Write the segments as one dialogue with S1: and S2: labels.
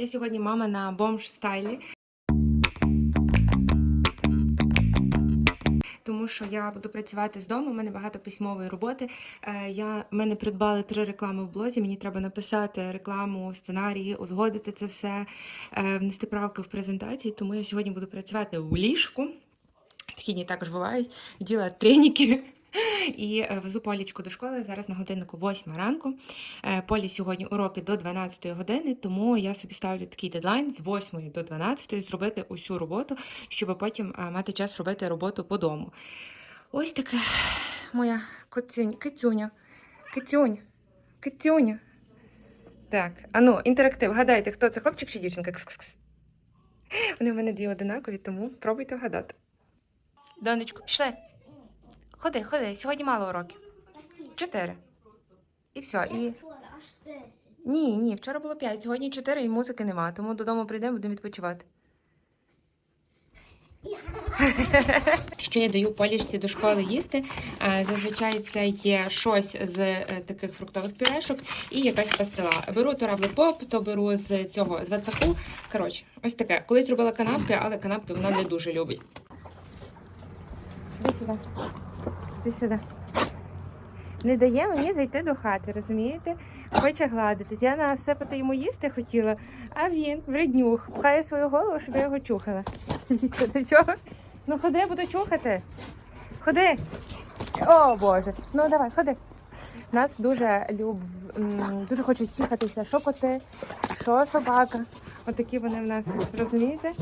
S1: Я сьогодні мама на бомж стайлі. Тому що я буду працювати з дому, у мене багато письмової роботи. Е, Я, мене придбали три реклами в блозі. Мені треба написати рекламу, сценарії, узгодити це все, е, внести правки в презентації. Тому я сьогодні буду працювати у ліжку. Такі дні також бувають. Діла треніки. І е, везу Полічку до школи. Зараз на годиннику 8 ранку. Е, Полі сьогодні уроки до 12 години, тому я собі ставлю такий дедлайн з 8 до 12 зробити усю роботу, щоб потім е, мати час робити роботу по дому. Ось така моя коцюнь, кицюня. Кицюня. Кицюня. Так, ану, інтерактив. Гадайте, хто це хлопчик чи дівчинка? Кс-кс-кс. Вони в мене дві одинакові, тому пробуйте вгадати. Донечко, пішли. Ходи, ходи, сьогодні мало уроків. Чотири. І все. І...
S2: Вчора аж 10.
S1: Ні, ні, вчора було п'ять, сьогодні чотири і музики нема, тому додому прийдемо, будемо відпочивати. Що я даю полішці до школи їсти? Е, Зазвичай це є щось з е, таких фруктових пюрешок і якась пастила. Беру то равлик поп, то беру з цього з вацаку. Коротше, ось таке. Колись робила канапки, але канапки вона не дуже любить. Іди сюди. Іди сюди. Не дає мені зайти до хати, розумієте? Хоче гладитись. Я насипати йому їсти хотіла, а він вреднюх, пхає свою голову, щоб я його чухала. Дивіться до цього. Ну ходи, буду чухати. Ходи. О Боже. Ну давай, ходи. Нас дуже люб... дуже хочуть чихатися, що коти, що собака. Отакі вони в нас, розумієте?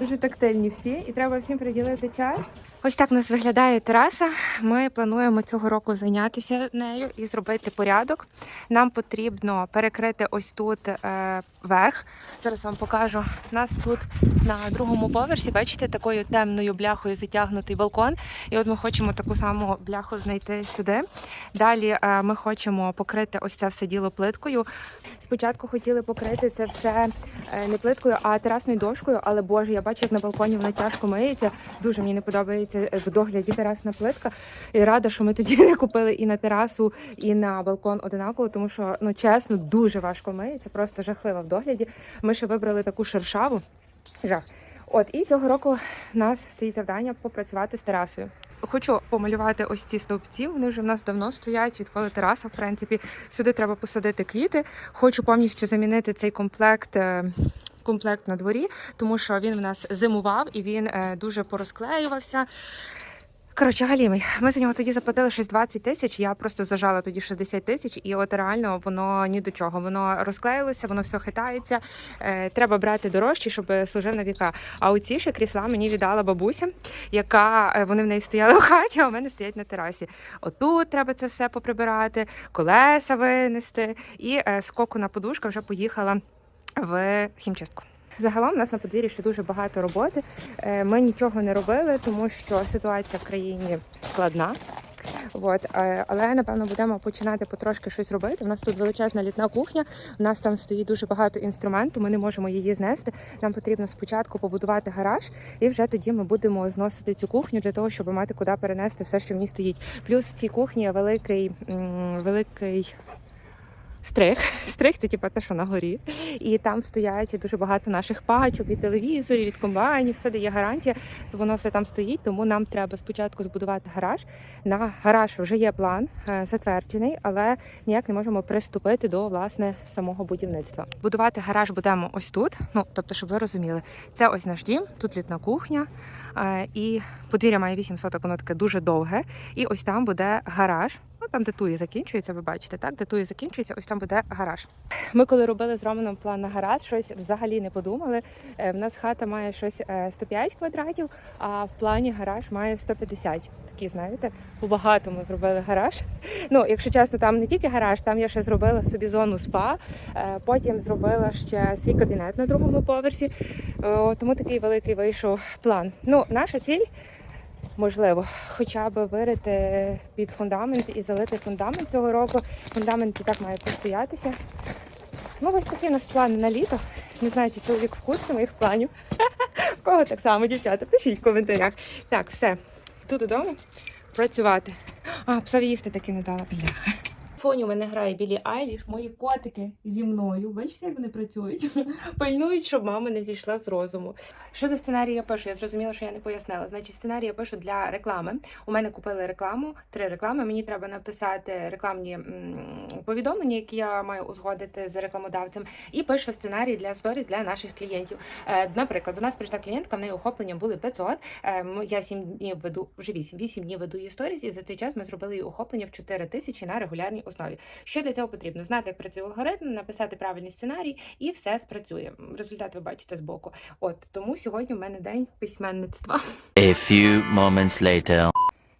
S1: Дуже тактильні всі, і треба всім приділити час. Ось так у нас виглядає тераса. Ми плануємо цього року зайнятися нею і зробити порядок. Нам потрібно перекрити ось тут е, верх. Зараз вам покажу. У нас тут на другому поверсі, бачите, такою темною бляхою затягнутий балкон. І от ми хочемо таку саму бляху знайти сюди. Далі е, ми хочемо покрити ось це все діло плиткою. Спочатку хотіли покрити це все е, не плиткою, а терасною дошкою. Але боже, я бачу, як на балконі вона тяжко миється. Дуже мені не подобається е, в догляді терасна плитка. І рада, що ми тоді не купили і на терасу, і на балкон одинаково, тому що ну чесно, дуже важко миється, просто жахливо в догляді. Ми ще вибрали таку шершаву. Жах. От і цього року у нас стоїть завдання попрацювати з терасою. Хочу помалювати ось ці стовпці. Вони вже в нас давно стоять, відколи тераса. В принципі, сюди треба посадити квіти. Хочу повністю замінити цей комплект. Комплект на дворі, тому що він в нас зимував і він е, дуже порозклеювався. Коротше, галімий. Ми за нього тоді заплатили щось 20 тисяч. Я просто зажала тоді 60 тисяч, і от реально воно ні до чого. Воно розклеїлося, воно все хитається. Е, треба брати дорожче, щоб служив на віка. А оці ще крісла мені віддала бабуся, яка е, вони в неї стояли в хаті, а у мене стоять на терасі. Отут треба це все поприбирати, колеса винести. І е, скокуна подушка вже поїхала в хімчистку. Загалом у нас на подвір'ї ще дуже багато роботи. Е, Ми нічого не робили, тому що ситуація в країні складна. От, е, але напевно будемо починати потрошки щось робити. У нас тут величезна літна кухня. У нас там стоїть дуже багато інструменту. Ми не можемо її знести. Нам потрібно спочатку побудувати гараж, і вже тоді ми будемо зносити цю кухню для того, щоб мати куди перенести все, що в ній стоїть. Плюс в цій кухні великий, великий. Стрих, стрих це типу те, що на горі, і там стоять дуже багато наших пачок, від телевізорів, від комбайнів, все де є гарантія, то воно все там стоїть. Тому нам треба спочатку збудувати гараж. На гараж вже є план е, затверджений, але ніяк не можемо приступити до власне самого будівництва. Будувати гараж будемо ось тут. Ну тобто, щоб ви розуміли, це ось наш дім, тут літна кухня, е, і подвір'я має 8 соток, воно таке дуже довге. І ось там буде гараж. Там, де туї закінчується, ви бачите, так де туї закінчується, ось там буде гараж. Ми коли робили з Романом план на гараж, щось взагалі не подумали. Е, В нас хата має щось е, 105 квадратів, а в плані гараж має 150. Такі, знаєте, багато ми зробили гараж. Ну, якщо чесно, там не тільки гараж, там я ще зробила собі зону спа. е, Потім зробила ще свій кабінет на другому поверсі. Е, Тому такий великий вийшов план. Ну, наша ціль. Можливо, хоча б вирити під фундамент і залити фундамент цього року. Фундамент і так має постоятися. Ну, ось такі у нас плани на літо. Не знаю, чи чоловік в курсі моїх планів. Кого так само, дівчата, пишіть в коментарях. Так, все. Тут додому працювати. А, псові їсти таки не дала. Бляха. Фоні у мене грає Білі Айліш, мої котики зі мною. Бачите, як вони працюють? Пильнують, щоб мама не зійшла з розуму. Що за сценарій я пишу? Я зрозуміла, що я не пояснила. Значить, сценарій я пишу для реклами. У мене купили рекламу, три реклами. Мені треба написати рекламні повідомлення, які я маю узгодити з рекламодавцем, і пишу сценарій для сторіс для наших клієнтів. Е, Наприклад, до нас прийшла клієнтка, в неї охоплення були 500. Е, Я 7 днів веду, вже 8, 8 днів веду її і за цей час ми зробили її охоплення в 4 тисячі на регулярній основі. Що для цього потрібно? Знати, як працює алгоритм, написати правильний сценарій, і все спрацює. Результат ви бачите збоку. От тому сьогодні в мене день письменництва.
S2: A few moments later.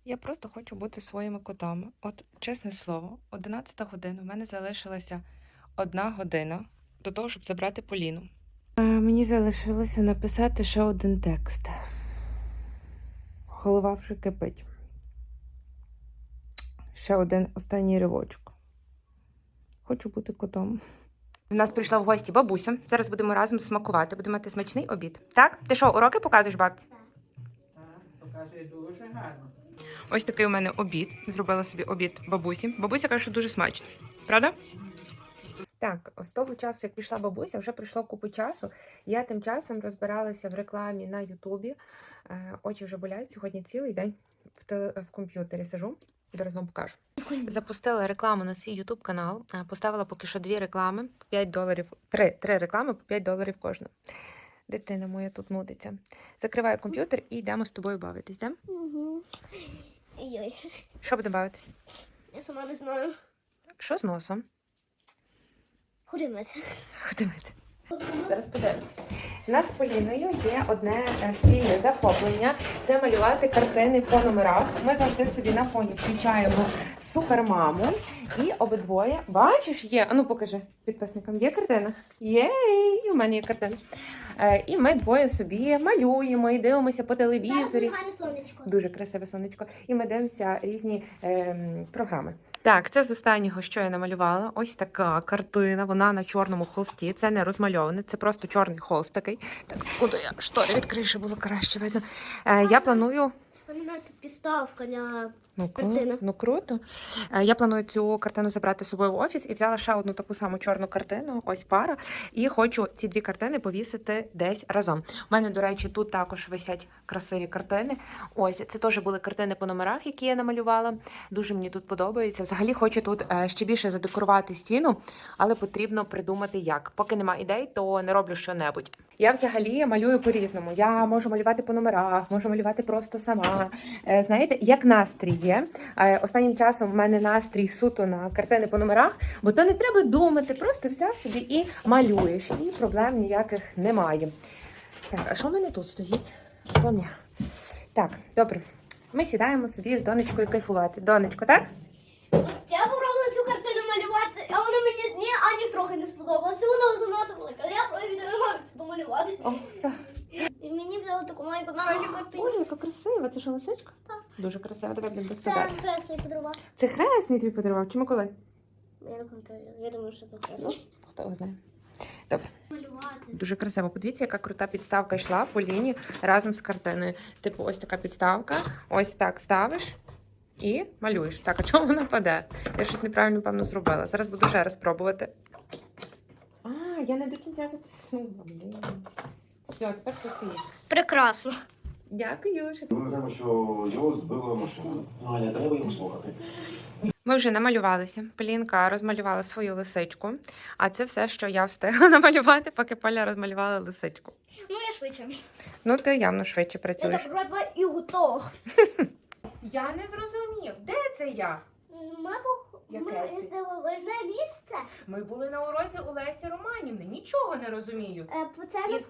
S1: Я просто хочу бути своїми котами. От, чесне слово, 11 година. У мене залишилася одна година до того, щоб забрати Поліну. Мені залишилося написати ще один текст. Голова вже кипить. Ще один останній ривочок. Хочу бути котом. У нас прийшла в гості бабуся. Зараз будемо разом смакувати. Будемо мати смачний обід. Так? Ти що, уроки показуєш бабці?
S3: Показує дуже гарно.
S1: Ось такий у мене обід. Зробила собі обід бабусі. Бабуся каже, що дуже смачно. Правда? Так, з того часу, як пішла бабуся, вже пройшло купу часу. Я тим часом розбиралася в рекламі на Ютубі. Е, Очі вже болять сьогодні цілий день в, теле... в комп'ютері сижу. Зараз вам покажу. Запустила рекламу на свій Ютуб канал. Поставила поки що дві реклами по 5 доларів. Три, три реклами по 5 доларів кожна. Дитина моя тут нудиться. Закриваю комп'ютер і йдемо з тобою бавитись. Йдемо?
S4: Угу.
S1: Що буде бавитись?
S4: я сама не знаю.
S1: Що з носом?
S4: Ходимець.
S1: Ходимете. Зараз подивимося. У нас з Поліною є одне е, спільне захоплення це малювати картини по номерах. Ми завжди собі на фоні включаємо супермаму і обидвоє. Бачиш, є. Ану, покажи підписникам. Є картина. І в мене є картина. Е, І ми двоє собі малюємо і дивимося по телевізорі. Дуже красиве сонечко. І ми дивимося різні ем, програми. Так, це з останнього, що я намалювала. Ось така картина. Вона на чорному холсті. Це не розмальоване, це просто чорний холст такий. Так, секунду, я штори відкрию, щоб було краще видно. Е, я планую.
S4: У підставка для
S1: Ну,
S4: Картина.
S1: кру... ну круто. Е, Я планую цю картину забрати з собою в офіс і взяла ще одну таку саму чорну картину, ось пара. І хочу ці дві картини повісити десь разом. У мене, до речі, тут також висять красиві картини. Ось це теж були картини по номерах, які я намалювала. Дуже мені тут подобається. Взагалі хочу тут е, ще більше задекорувати стіну, але потрібно придумати як. Поки нема ідей, то не роблю що-небудь. Я взагалі малюю по-різному. Я можу малювати по номерах, можу малювати просто сама. Е, Знаєте, як настрій є. Е, Останнім часом в мене настрій суто на картини по номерах, бо то не треба думати, просто взяв собі і малюєш, і проблем ніяких немає. Так, а що в мене тут стоїть? То ні. Так, добре. Ми сідаємо собі з донечкою кайфувати. Донечко, так?
S4: Я попробувала цю картину малювати, а вона мені ні, ані трохи не сподобалася. Вона занадто велика. Я просто не маю це домалювати.
S1: О, так.
S4: І мені взяла таку маленьку наразі картину.
S1: Ой, яка красива. Це що лисичка?
S4: Так.
S1: Дуже красива, давай будемо
S4: Це хресний подарував.
S1: Це хресний тобі подарував, чи Миколай?
S4: Я не пам'ятаю, я думаю, що це хресний.
S1: Хто його знає?
S4: Малювати.
S1: Дуже красиво. Подивіться, яка крута підставка йшла по лінії разом з картиною. Типу, ось така підставка, ось так ставиш і малюєш. Так, а чому вона паде? Я щось неправильно, певно, зробила. Зараз буду ще раз пробувати. А, я не до кінця затиснула. блін. Все, тепер все стоїть.
S4: Прекрасно.
S1: Дякую. що
S5: Ми знаємо, що його збила машина.
S3: Аня, треба його слухати.
S1: Ми вже намалювалися. Полінка розмалювала свою лисичку, а це все, що я встигла намалювати, поки Поля розмалювала лисичку.
S4: Ну, я швидше.
S1: Ну, ти явно швидше
S4: Я
S1: працюєш.
S4: так і готово.
S1: Я не зрозумів, де це я?
S4: Ми, пох-
S1: Яке
S4: ми
S1: ти?
S4: дивовижне місце.
S1: Ми були на уроці у Лесі Романівни, нічого не розумію.
S4: Е, Це не сх-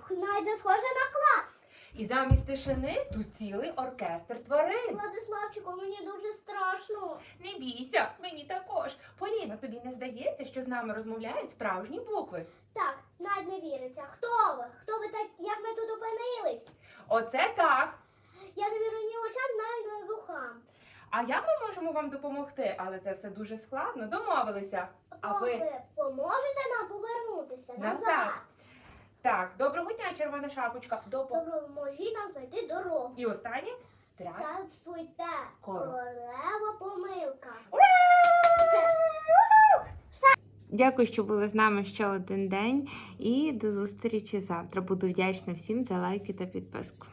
S4: схоже на клас.
S1: І замість тишини тут цілий оркестр тварин.
S4: Владиславчику, мені дуже страшно.
S1: Не бійся, мені також. Поліна, тобі не здається, що з нами розмовляють справжні букви?
S4: Так, навіть не віриться. Хто ви? Хто ви так? Як ми тут опинились?
S1: Оце так.
S4: Я не вірю ні очам, навіть не вухам.
S1: А як ми можемо вам допомогти? Але це все дуже складно. Домовилися. А
S4: ви? поможете нам повернутися
S1: Назад.
S4: назад?
S1: Так, доброго дня, червона шапочка. Допо...
S4: Допоможіть нам знайти дорогу.
S1: І останнє
S4: Царствуйте, королева помилка.
S1: Дякую, що були з нами ще один день. І до зустрічі завтра. Буду вдячна всім за лайки та підписку.